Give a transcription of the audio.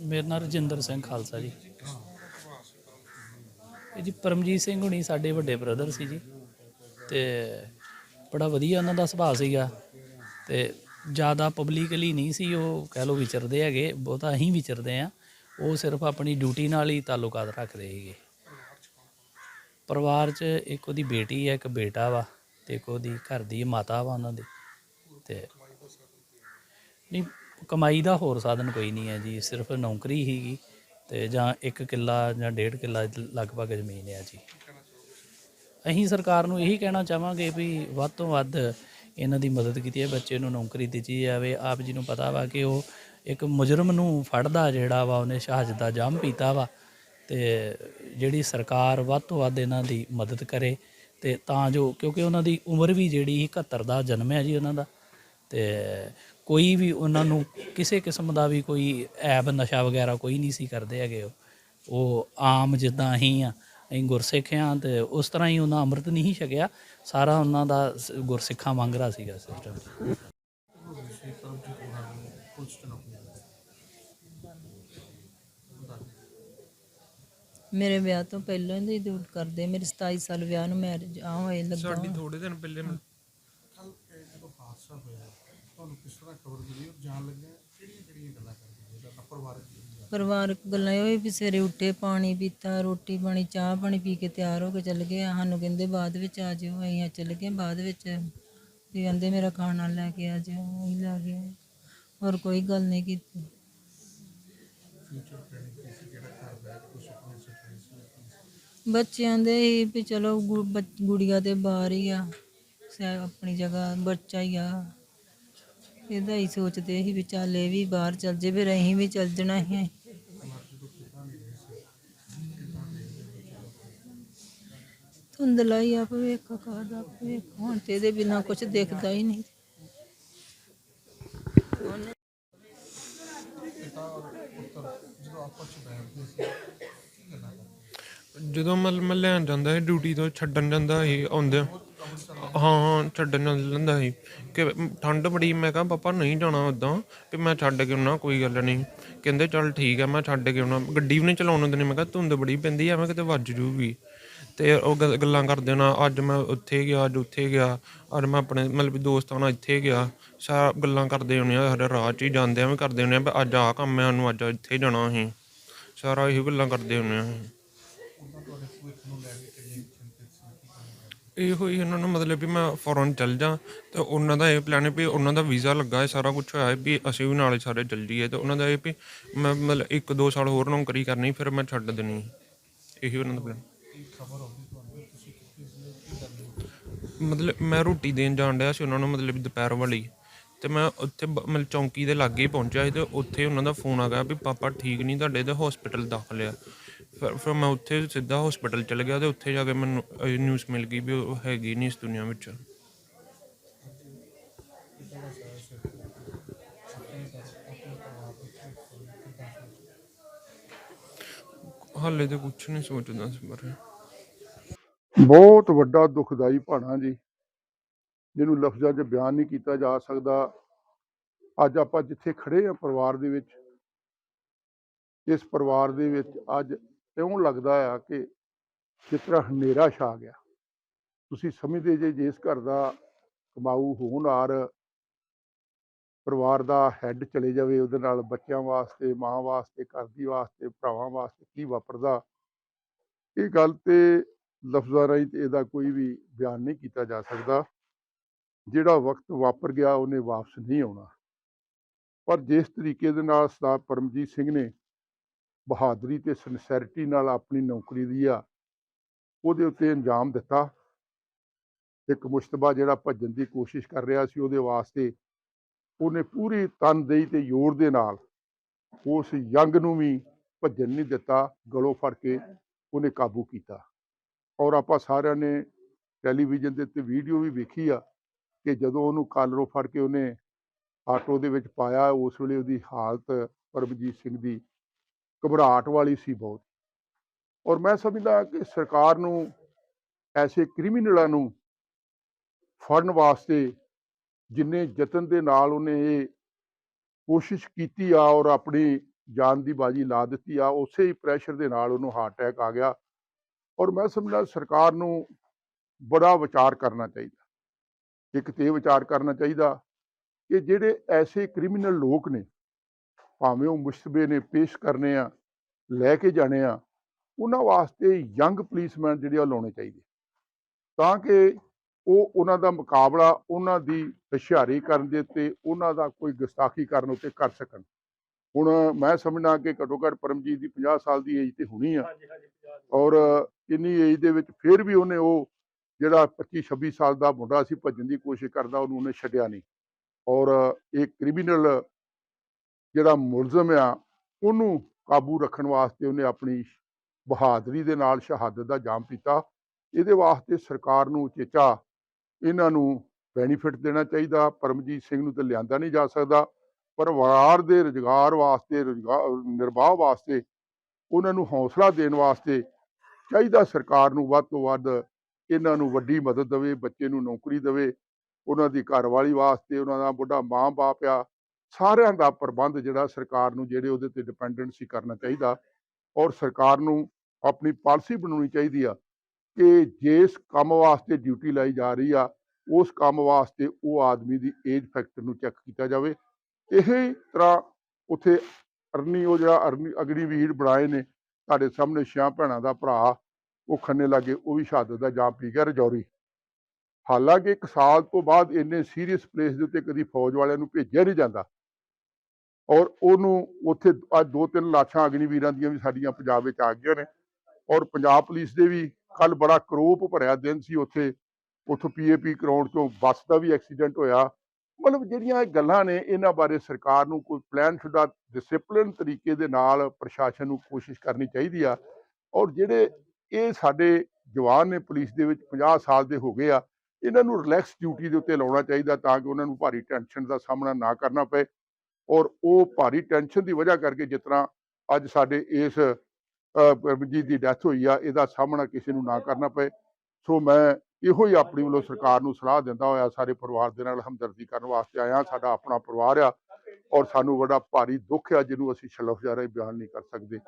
ਮੇਰਾ ਨਾਮ ਰਜਿੰਦਰ ਸਿੰਘ ਖਾਲਸਾ ਜੀ। ਇਹ ਜੀ ਪਰਮਜੀਤ ਸਿੰਘ ਹੁਣੀ ਸਾਡੇ ਵੱਡੇ ਬ੍ਰਦਰ ਸੀ ਜੀ। ਤੇ ਬੜਾ ਵਧੀਆ ਉਹਨਾਂ ਦਾ ਸੁਭਾਅ ਸੀਗਾ। ਤੇ ਜ਼ਿਆਦਾ ਪਬਲਿਕਲੀ ਨਹੀਂ ਸੀ, ਉਹ ਕਹਿ ਲੋ ਵਿਚਰਦੇ ਹੈਗੇ, ਬਹੁਤਾ ਅਸੀਂ ਵਿਚਰਦੇ ਆ ਉਹ ਸਿਰਫ ਆਪਣੀ ਡਿਊਟੀ ਨਾਲ ਹੀ ਤਾਲੁਕਾਤ ਰੱਖਦੇ ਸੀਗੇ। ਪਰਿਵਾਰ 'ਚ ਇੱਕ ਉਹਦੀ ਬੇਟੀ ਹੈ, ਇੱਕ ਬੇਟਾ ਵਾ ਤੇ ਇੱਕ ਉਹਦੀ ਘਰ ਦੀ ਮਾਤਾ ਵਾ ਉਹਨਾਂ ਦੀ। ਤੇ ਨਹੀਂ ਕਮਾਈ ਦਾ ਹੋਰ ਸਾਧਨ ਕੋਈ ਨਹੀਂ ਹੈ ਜੀ, ਸਿਰਫ ਨੌਕਰੀ ਹੀਗੀ ਤੇ ਜਾਂ ਇੱਕ ਕਿੱਲਾ ਜਾਂ ਡੇਢ ਕਿੱਲਾ ਲਗਭਗ ਜ਼ਮੀਨ ਹੈ ਜੀ। ਅਸੀਂ ਸਰਕਾਰ ਨੂੰ ਇਹੀ ਕਹਿਣਾ ਚਾਹਾਂਗੇ ਵੀ ਵੱਧ ਤੋਂ ਵੱਧ ਇਹਨਾਂ ਦੀ ਮਦਦ ਕੀਤੀ ਹੈ, ਬੱਚੇ ਨੂੰ ਨੌਕਰੀ ਦਿੱਤੀ ਜਾਵੇ। ਆਪ ਜੀ ਨੂੰ ਪਤਾ ਵਾ ਕਿ ਉਹ ਇੱਕ ਮੁਜਰਮ ਨੂੰ ਫੜਦਾ ਜਿਹੜਾ ਵਾ, ਉਹਨੇ ਸ਼ਹਾਦਤ ਦਾ ਜਾਮ ਪੀਤਾ ਵਾ ਤੇ ਜਿਹੜੀ ਸਰਕਾਰ ਵੱਧ ਤੋਂ ਵੱਧ ਇਹਨਾਂ ਦੀ ਮਦਦ ਕਰੇ ਤੇ ਤਾਂ ਜੋ ਕਿਉਂਕਿ ਉਹਨਾਂ ਦੀ ਉਮਰ ਵੀ ਜਿਹੜੀ 71 ਦਾ ਜਨਮ ਹੈ ਜੀ ਉਹਨਾਂ ਦਾ ਤੇ ਕੋਈ ਵੀ ਉਹਨਾਂ ਨੂੰ ਕਿਸੇ ਕਿਸਮ ਦਾ ਵੀ ਕੋਈ ਐਬ ਨਸ਼ਾ ਵਗੈਰਾ ਕੋਈ ਨਹੀਂ ਸੀ ਕਰਦੇ ਹੈਗੇ ਉਹ। ਉਹ ਆਮ ਜਿੱਦਾਂ ਅਸੀਂ ਆ ਅਸੀਂ ਗੁਰਸਿੱਖ ਆ ਤੇ ਉਸ ਤਰ੍ਹਾਂ ਹੀ ਉਹਨਾਂ ਅੰਮ੍ਰਿਤ ਨਹੀਂ ਛਕਿਆ ਸਾਰਾ ਉਹਨਾਂ ਦਾ ਸ- ਗੁਰਸਿੱਖਾਂ ਵਾਂਗਰਾ ਸੀਗਾ ਸਿਸਟਮ। ਮੇਰੇ ਵਿਆਹ ਤੋਂ ਪਹਿਲਾਂ ਹੀ ਡਿਊਟ ਕਰਦੇ ਮੇਰੇ 27 ਸਾਲ ਵਿਆਹ ਨੂੰ ਮੈਰਿਜ ਆ ਹੋਏ ਲੱਗਾ। ਸਾਡੀ ਥੋੜੇ ਦਿਨ ਪਹਿਲੇ ਹਾਦਸਾ ਹੋਇਆ ਤੁਹਾਨੂੰ ਕਿਸ ਤਰ੍ਹਾਂ ਖਬਰ ਮਿਲੀ? ਔਰ ਜਾਣ ਲੱਗਿਆ। ਕਿਹੜੀਆਂ ਕਿਹੜੀਆਂ ਗੱਲਾਂ ਕਰਦੇ ਜਿਹਦਾ ਪਰਿਵਾਰਕ ਜੀਵਨ ਪਰਿਵਾਰਕ ਗੱਲਾਂ ਇਹ ਹੋਈ ਵੀ ਸਵੇਰੇ ਉੱਠੇ ਪਾਣੀ ਪੀਤਾ ਰੋਟੀ ਪਾਣੀ ਚਾਹ ਪਾਣੀ ਪੀ ਕੇ ਤਿਆਰ ਹੋ ਕੇ ਚੱਲ ਗਏ ਸਾਨੂੰ ਕਹਿੰਦੇ ਬਾਅਦ ਵਿੱਚ ਆ ਜਿਓ ਅਸੀਂ ਆ ਚੱਲ ਗਏ। ਬਾਅਦ ਵਿੱਚ ਵੀ ਕਹਿੰਦੇ ਮੇਰਾ ਖਾਣਾ ਲੈ ਕੇ ਆ ਜਿਓ ਅਸੀਂ ਲੈ ਗਏ ਹੋਰ ਕੋਈ ਗੱਲ ਨਹੀਂ ਕੀਤੀ। ਫਿਊਚਰ ਪਲਾਨਿੰਗ ਕਿਸੇ ਕਿਹੜਾ ਘਰ ਬੈਠ ਕੇ ਸੁਪਨੇ ਸੁਪਨੇ ਸੀ ਬੱਚਿਆਂ ਦੇ ਹੀ ਵੀ ਚਲੋ ਗੁ- ਬੱਚ- ਗੁੜੀਆ ਤੇ ਬਾਹਰ ਹੀ ਆ। ਸੈ- ਆਪਣੀ ਜਗ੍ਹਾ ਬੱਚਾ ਹੀ ਆ। ਇਹਦਾ ਹੀ ਸੋਚਦੇ ਸੀ ਵੀ ਚੱਲ ਇਹ ਵੀ ਬਾਹਰ ਚੱਲ ਜੇ ਫਿਰ ਅਸੀਂ ਵੀ ਚੱਲ ਜਾਣਾ ਸੀ। ਧੁੰਦਲਾ ਹੀ ਆ ਭਵੇਖ ਕਾਦਾ ਭਵੇਖ ਹੁਣ ਤੇ ਇਹਦੇ ਬਿਨਾ ਕੁਝ ਦਿਖਦਾ ਹੀ ਨਹੀਂ। ਜਦੋਂ ਆਪਸ ਚ ਮੈਂ ਲੈਣ ਜਾਂਦਾ ਸੀ ਡਿਊਟੀ ਤੋਂ ਛੱਡਣ ਜਾਂਦਾ ਸੀ ਆਉਂਦੇ ਹਾਂ ਹਾਂ ਛੱਡਣ ਜਾਂਦਾ ਸੀ। ਕਿ ਠੰਡ ਬੜੀ, ਮੈਂ ਕਿਹਾ, ਪਾਪਾ, ਨਹੀਂ ਜਾਣਾ ਉਦਾਂ ਵੀ ਮੈਂ ਛੱਡ ਕੇ ਆਉਣਾ, ਕੋਈ ਗੱਲ ਨਹੀਂ। ਕਹਿੰਦੇ, ਚੱਲ ਠੀਕ ਹੈ ਮੈਂ ਛੱਡ ਕੇ ਆਉਣਾ। ਗੱਡੀ ਵੀ ਨਹੀਂ ਚਲਾਉਣ ਦਿੰਦੇ, ਮੈਂ ਕਿਹਾ, ਧੁੰਦ ਬੜੀ ਪੈਂਦੀ ਐਵੇਂ ਕਿਤੇ ਵੱਜ ਜੂਗੀ। ਤੇ ਉਹ ਗੱਲ- ਗੱਲਾਂ ਕਰਦੇ ਨਾ, ਅੱਜ ਮੈਂ ਉੱਥੇ ਗਿਆ, ਅੱਜ ਉੱਥੇ ਗਿਆ, ਅੱਜ ਮੈਂ ਆਪਣੇ ਮਤਲਬ ਦੋਸਤਾਂ ਨਾਲ ਇੱਥੇ ਗਿਆ। ਸਾਰਾ ਗੱਲਾਂ ਕਰਦੇ ਹੁੰਦੇ ਆ ਸਾਡੇ ਰਾਹ 'ਚ ਹੀ ਜਾਂਦੇ ਆ ਵੀ ਕਰਦੇ ਹੁੰਦੇ ਆ, ਵੀ ਅੱਜ ਆਹ ਕੰਮ ਹੈ ਸਾਨੂੰ ਅੱਜ ਇੱਥੇ ਜਾਣਾ ਅਸੀਂ। ਸਾਰਾ ਇਹੋ ਗੱਲਾਂ ਕਰਦੇ ਹੁੰਦੇ ਆ ਇਹੋ ਹੀ ਉਹਨਾਂ ਨੂੰ ਮਤਲਬ ਵੀ ਮੈਂ ਫੌਰਨ ਚੱਲ ਜਾ ਤੇ ਉਹਨਾਂ ਦਾ ਇਹ ਪਲਾਨ ਹੈ ਵੀ ਉਹਨਾਂ ਦਾ ਵੀਜ਼ਾ ਲੱਗਾ ਹੈ, ਸਾਰਾ ਕੁਝ ਹੋਇਆ ਹੈ ਵੀ ਅਸੀਂ ਵੀ ਨਾਲੇ ਸਾਰੇ ਚੱਲ ਜੀਏ ਤੇ ਉਹਨਾਂ ਦਾ ਇਹ ਵੀ ਮੈਂ ਮਤਲਬ ਇੱਕ ਦੋ ਸਾਲ ਹੋਰ ਨੌਕਰੀ ਕਰਨੀ, ਫਿਰ ਮੈਂ ਛੱਡ ਦੇਣੀ ਇਹੀ ਉਹਨਾਂ ਦਾ ਪਲਾਨ ਮਤਲਬ ਮੈਂ ਰੋਟੀ ਦੇਣ ਜਾਣ ਡਿਆ ਸੀ ਉਹਨਾਂ ਨੂੰ ਮਤਲਬ ਦੁਪਹਿਰ ਵਾਲੀ। ਤੇ ਮੈਂ ਉੱਥੇ ਮਤਲਬ ਚੌਂਕੀ ਦੇ ਲਾਗੇ ਹੀ ਪਹੁੰਚਿਆ ਸੀ ਤੇ ਉੱਥੇ ਉਹਨਾਂ ਦਾ ਫੋਨ ਆ ਗਿਆ ਵੀ, ਪਾਪਾ ਠੀਕ ਨਹੀਂ ਤੁਹਾਡੇ, ਤੇ ਹਸਪੀਟਲ ਦਾਖਲ ਆ। ਫਿਰ ਮੈਂ ਉੱਥੇ ਸਿੱਧਾ ਹਸਪੀਟਲ ਚਲ ਗਿਆ ਤੇ ਉੱਥੇ ਜਾ ਕੇ ਮੈਨੂੰ ਨਿਊਜ਼ ਮਿਲ ਗਈ ਵੀ ਉਹ ਹੈਗੀ ਨਹੀਂ ਇਸ ਦੁਨੀਆ ਵਿੱਚ। ਹਾਲੇ ਤੇ ਕੁਝ ਨਹੀਂ ਸੋਚਦਾ ਸੀ ਬਾਰੇ। ਬਹੁਤ ਵੱਡਾ ਦੁਖਦਾਈ ਭਾਣਾ ਜੀ, ਜਿਹਨੂੰ ਲਫ਼ਜ਼ਾਂ 'ਚ ਬਿਆਨ ਨਹੀਂ ਕੀਤਾ ਜਾ ਸਕਦਾ। ਅੱਜ ਆਪਾਂ ਜਿੱਥੇ ਖੜੇ ਆ ਪਰਿਵਾਰ ਦੇ ਵਿੱਚ, ਇਸ ਪਰਿਵਾਰ ਦੇ ਵਿੱਚ ਅੱਜ ਇਉਂ ਲੱਗਦਾ ਆ ਕਿ ਜਿਸ ਤਰ੍ਹਾਂ ਹਨੇਰਾ ਛਾ ਗਿਆ। ਤੁਸੀਂ ਸਮਝਦੇ ਜੇ ਜਿਸ ਘਰ ਦਾ ਕਮਾਊ ਹੋਣਹਾਰ ਪਰਿਵਾਰ ਦਾ ਹੈੱਡ ਚਲੇ ਜਾਵੇ ਉਹਦੇ ਨਾਲ ਬੱਚਿਆਂ ਵਾਸਤੇ, ਮਾਂ ਵਾਸਤੇ, ਘਰ ਦੀ ਵਾਸਤੇ, ਭਰਾਵਾਂ ਵਾਸਤੇ ਕੀ ਵਾਪਰਦਾ? ਇਹ ਗੱਲ ਤੇ ਲਫ਼ਜ਼ਾਂ ਰਾਹੀਂ ਤੇ ਇਹਦਾ ਕੋਈ ਵੀ ਬਿਆਨ ਨਹੀਂ ਕੀਤਾ ਜਾ ਸਕਦਾ। ਜਿਹੜਾ ਵਕਤ ਵਾਪਰ ਗਿਆ ਉਹਨੇ ਵਾਪਸ ਨਹੀਂ ਆਉਣਾ। ਪਰ ਜਿਸ ਤਰੀਕੇ ਦੇ ਨਾਲ ਸਰਦਾਰ ਪਰਮਜੀਤ ਸਿੰਘ ਨੇ ਬਹਾਦਰੀ ਤੇ ਸਿੰਸੈਰਿਟੀ ਨਾਲ ਆਪਣੀ ਨੌਕਰੀ ਦੀ ਆ, ਉਹਦੇ ਉੱਤੇ ਅੰਜਾਮ ਦਿੱਤਾ। ਇੱਕ ਮੁਸ਼ਤਬਾ ਜਿਹੜਾ ਭੱਜਣ ਦੀ ਕੋਸ਼ਿਸ਼ ਕਰ ਰਿਹਾ ਸੀ ਉਹਦੇ ਵਾਸਤੇ, ਉਹਨੇ ਪੂਰੀ ਤਨਦੇਹੀ ਤੇ ਜ਼ੋਰ ਦੇ ਨਾਲ ਉਸ ਯੰਗ ਨੂੰ ਵੀ ਭੱਜਣ ਨਹੀਂ ਦਿੱਤਾ, ਗਲੋਂ ਫੜ ਕੇ ਉਹਨੇ ਕਾਬੂ ਕੀਤਾ। ਔਰ ਆਪਾਂ ਸਾਰਿਆਂ ਨੇ ਟੈਲੀਵਿਜ਼ਨ ਦੇ ਉੱਤੇ ਵੀਡੀਓ ਵੀ ਵੇਖੀ ਆ ਕਿ ਜਦੋਂ ਉਹਨੂੰ ਕਾਲਰੋਂ ਫੜ ਕੇ ਉਹਨੇ ਆਟੋ ਦੇ ਵਿੱਚ ਪਾਇਆ, ਉਸ ਵੇਲੇ ਉਹਦੀ ਹਾਲਤ ਪਰਮਜੀਤ ਸਿੰਘ ਦੀ ਘਬਰਾਹਟ ਵਾਲੀ ਸੀ ਬਹੁਤ। ਔਰ ਮੈਂ ਸਮਝਦਾ ਕਿ ਸਰਕਾਰ ਨੂੰ, ਐਸੇ ਕ੍ਰਿਮੀਨਲਾਂ ਨੂੰ ਫੜਨ ਵਾਸਤੇ ਜਿੰਨੇ ਯਤਨ ਦੇ ਨਾਲ ਉਹਨੇ ਇਹ ਕੋਸ਼ਿਸ਼ ਕੀਤੀ ਆ ਔਰ ਆਪਣੀ ਜਾਨ ਦੀ ਬਾਜੀ ਲਾ ਦਿੱਤੀ ਆ, ਉਸੇ ਹੀ ਪ੍ਰੈਸ਼ਰ ਦੇ ਨਾਲ ਉਹਨੂੰ ਹਾਰਟ ਅਟੈਕ ਆ ਗਿਆ। ਔਰ ਮੈਂ ਸਮਝਦਾ ਸਰਕਾਰ ਨੂੰ ਬੜਾ ਵਿਚਾਰ ਕਰਨਾ ਚਾਹੀਦਾ। ਇੱਕ ਤੇ ਇਹ ਵਿਚਾਰ ਕਰਨਾ ਚਾਹੀਦਾ ਕਿ ਜਿਹੜੇ ਐਸੇ ਕ੍ਰਿਮੀਨਲ ਲੋਕ ਨੇ ਭਾਵੇਂ ਉਹ ਮੁਸ਼ਤਬੇ ਨੇ ਪੇਸ਼ ਕਰਨੇ ਆ ਲੈ ਕੇ ਜਾਣੇ ਆ ਉਹਨਾਂ ਵਾਸਤੇ ਯੰਗ ਪੁਲਿਸਮੈਨ ਜਿਹੜੇ ਆ ਉਹ ਲਾਉਣੇ ਚਾਹੀਦੇ। ਤਾਂ ਕਿ ਉਹ ਉਹਨਾਂ ਦਾ ਮੁਕਾਬਲਾ ਉਹਨਾਂ ਦੀ ਹੁਸ਼ਿਆਰੀ ਕਰਨ ਦੇ ਉੱਤੇ ਉਹਨਾਂ ਦਾ ਕੋਈ ਗੁਸਤਾਖੀ ਕਰਨ ਉੱਤੇ ਕਰ ਸਕਣ। ਹੁਣ ਮੈਂ ਸਮਝਣਾ ਕਿ ਘੱਟੋ ਘੱਟ ਪਰਮਜੀਤ ਦੀ 50 ਸਾਲ ਦੀ ਏਜ ਤੇ ਹੋਣੀ ਆ। ਔਰ ਇੰਨੀ ਏਜ ਦੇ ਵਿੱਚ ਫਿਰ ਵੀ ਉਹਨੇ ਉਹ ਜਿਹੜਾ 25 26 ਸਾਲ ਦਾ ਮੁੰਡਾ ਸੀ ਭੱਜਣ ਦੀ ਕੋਸ਼ਿਸ਼ ਕਰਦਾ ਉਹਨੂੰ ਉਹਨੇ ਛੱਡਿਆ ਨਹੀਂ। ਔਰ ਇਹ ਕ੍ਰਿਮੀਨਲ ਜਿਹੜਾ ਮੁਲਜ਼ਮ ਆ, ਉਹਨੂੰ ਕਾਬੂ ਰੱਖਣ ਵਾਸਤੇ ਉਹਨੇ ਆਪਣੀ ਬਹਾਦਰੀ ਦੇ ਨਾਲ ਸ਼ਹਾਦਤ ਦਾ ਜਾਮ ਪੀਤਾ। ਇਹਦੇ ਵਾਸਤੇ ਸਰਕਾਰ ਨੂੰ ਉਚੇਚਾ ਇਹਨਾਂ ਨੂੰ ਬੈਨੀਫਿਟ ਦੇਣਾ ਚਾਹੀਦਾ। ਪਰਮਜੀਤ ਸਿੰਘ ਨੂੰ ਤਾਂ ਲਿਆਂਦਾ ਨਹੀਂ ਜਾ ਸਕਦਾ। ਪਰਿਵਾਰ ਦੇ ਰੁਜ਼ਗਾਰ ਵਾਸਤੇ, ਰੁਜ਼ਗਾਰ, ਨਿਰਵਾਹ ਵਾਸਤੇ ਉਹਨਾਂ ਨੂੰ ਹੌਸਲਾ ਦੇਣ ਵਾਸਤੇ ਚਾਹੀਦਾ ਸਰਕਾਰ ਨੂੰ ਵੱਧ ਤੋਂ ਵੱਧ ਇਹਨਾਂ ਨੂੰ ਵੱਡੀ ਮਦਦ ਦੇਵੇ, ਬੱਚੇ ਨੂੰ ਨੌਕਰੀ ਦੇਵੇ। ਉਹਨਾਂ ਦੀ ਘਰਵਾਲੀ ਵਾਸਤੇ ਉਹਨਾਂ ਦਾ ਬੁੱਢਾ ਮਾਂ-ਬਾਪ ਆ। ਸਾਰਿਆਂ ਦਾ ਪ੍ਰਬੰਧ ਜਿਹੜਾ ਸਰਕਾਰ ਨੂੰ ਜਿਹੜੇ ਉਹਦੇ ਤੇ ਡਿਪੈਂਡੈਂਟ ਸੀ ਕਰਨਾ ਚਾਹੀਦਾ ਔਰ ਸਰਕਾਰ ਨੂੰ ਆਪਣੀ ਪਾਲਿਸੀ ਬਣਾਉਣੀ ਚਾਹੀਦੀ ਆ ਕਿ ਜਿਸ ਕੰਮ ਵਾਸਤੇ ਡਿਊਟੀ ਲਾਈ ਜਾ ਰਹੀ ਆ, ਉਸ ਕੰਮ ਵਾਸਤੇ ਉਹ ਆਦਮੀ ਦੀ ਏਜ ਫੈਕਟਰ ਨੂੰ ਚੈੱਕ ਕੀਤਾ ਜਾਵੇ। ਇਸੇ ਤਰ੍ਹਾਂ ਉੱਥੇ ਅਰਨੀ, ਉਹ ਜਿਹੜਾ ਅਰਨੀ ਅਗਨੀਵੀਰ ਬਣਾਏ ਨੇ, ਤੁਹਾਡੇ ਸਾਹਮਣੇ ਛਿਆਂ ਭੈਣਾਂ ਦਾ ਭਰਾ, ਉਹ ਖੰਨੇ ਲਾਗੇ, ਉਹ ਵੀ ਸ਼ਹਾਦਤ ਦਾ ਜਾਮ ਪੀ ਗਿਆ ਰਜੌਰੀ। ਹਾਲਾਂਕਿ ਇੱਕ ਸਾਲ ਤੋਂ ਬਾਅਦ ਇੰਨੇ ਸੀਰੀਅਸ ਪਲੇਸ ਦੇ ਉੱਤੇ ਕਦੀ ਫੌਜ ਵਾਲਿਆਂ ਨੂੰ ਭੇਜਿਆ ਨਹੀਂ ਜਾਂਦਾ। ਔਰ ਉਹਨੂੰ ਉੱਥੇ ਅੱਜ ਦੋ ਤਿੰਨ ਲਾਸ਼ਾਂ ਅਗਨੀਵੀਰਾਂ ਦੀਆਂ ਵੀ ਸਾਡੀਆਂ ਪੰਜਾਬ ਵਿੱਚ ਆ ਗਈਆਂ ਨੇ। ਔਰ ਪੰਜਾਬ ਪੁਲਿਸ ਦੇ ਵੀ ਕੱਲ ਬੜਾ ਕਰੋਪ ਭਰਿਆ ਦਿਨ ਸੀ ਉੱਥੇ। ਉੱਥੋਂ ਪੀਏਪੀ ਗਰਾਊਂਡ ਤੋਂ ਬੱਸ ਦਾ ਵੀ ਐਕਸੀਡੈਂਟ ਹੋਇਆ। ਮਤਲਬ ਜਿਹੜੀਆਂ ਇਹ ਗੱਲਾਂ ਨੇ, ਇਹਨਾਂ ਬਾਰੇ ਸਰਕਾਰ ਨੂੰ ਕੋਈ ਪਲਾਨ ਸ਼ੁਦਾ ਡਿਸਪਲਿਨ ਤਰੀਕੇ ਦੇ ਨਾਲ ਪ੍ਰਸ਼ਾਸਨ ਨੂੰ ਕੋਸ਼ਿਸ਼ ਕਰਨੀ ਚਾਹੀਦੀ ਆ। ਔਰ ਜਿਹੜੇ ਇਹ ਸਾਡੇ ਜਵਾਨ ਨੇ ਪੁਲਿਸ ਦੇ ਵਿੱਚ 50 ਸਾਲ ਦੇ ਹੋ ਗਏ ਆ, ਇਹਨਾਂ ਨੂੰ ਰਿਲੈਕਸ ਡਿਊਟੀ ਦੇ ਉੱਤੇ ਲਾਉਣਾ ਚਾਹੀਦਾ ਤਾਂ ਕਿ ਉਹਨਾਂ ਨੂੰ ਭਾਰੀ ਟੈਨਸ਼ਨ ਦਾ ਸਾਹਮਣਾ ਨਾ ਕਰਨਾ ਪਏ। ਔਰ ਉਹ ਭਾਰੀ ਟੈਨਸ਼ਨ ਦੀ ਵਜ੍ਹਾ ਕਰਕੇ ਜਿਸ ਤਰ੍ਹਾਂ ਅੱਜ ਸਾਡੇ ਇਸ ਅਹ, ਦੀ ਡੈਥ ਹੋਈ ਆ ਇਹਦਾ ਸਾਹਮਣਾ ਕਿਸੇ ਨੂੰ ਨਾ ਕਰਨਾ ਪਏ। ਸੋ ਮੈਂ ਇਹੋ ਹੀ ਆਪਣੀ ਵੱਲੋਂ ਸਰਕਾਰ ਨੂੰ ਸਲਾਹ ਦਿੰਦਾ ਹੋਇਆ ਸਾਰੇ ਪਰਿਵਾਰ ਦੇ ਨਾਲ ਹਮਦਰਦੀ ਕਰਨ ਵਾਸਤੇ ਆਇਆ ਸਾਡਾ ਆਪਣਾ ਪਰਿਵਾਰ ਆ ਔਰ ਸਾਨੂੰ ਬੜਾ ਭਾਰੀ ਦੁੱਖ ਆ ਜਿਹਨੂੰ ਅਸੀਂ ਸ਼ਲਫ ਬਿਆਨ ਨਹੀਂ ਕਰ ਸਕਦੇ।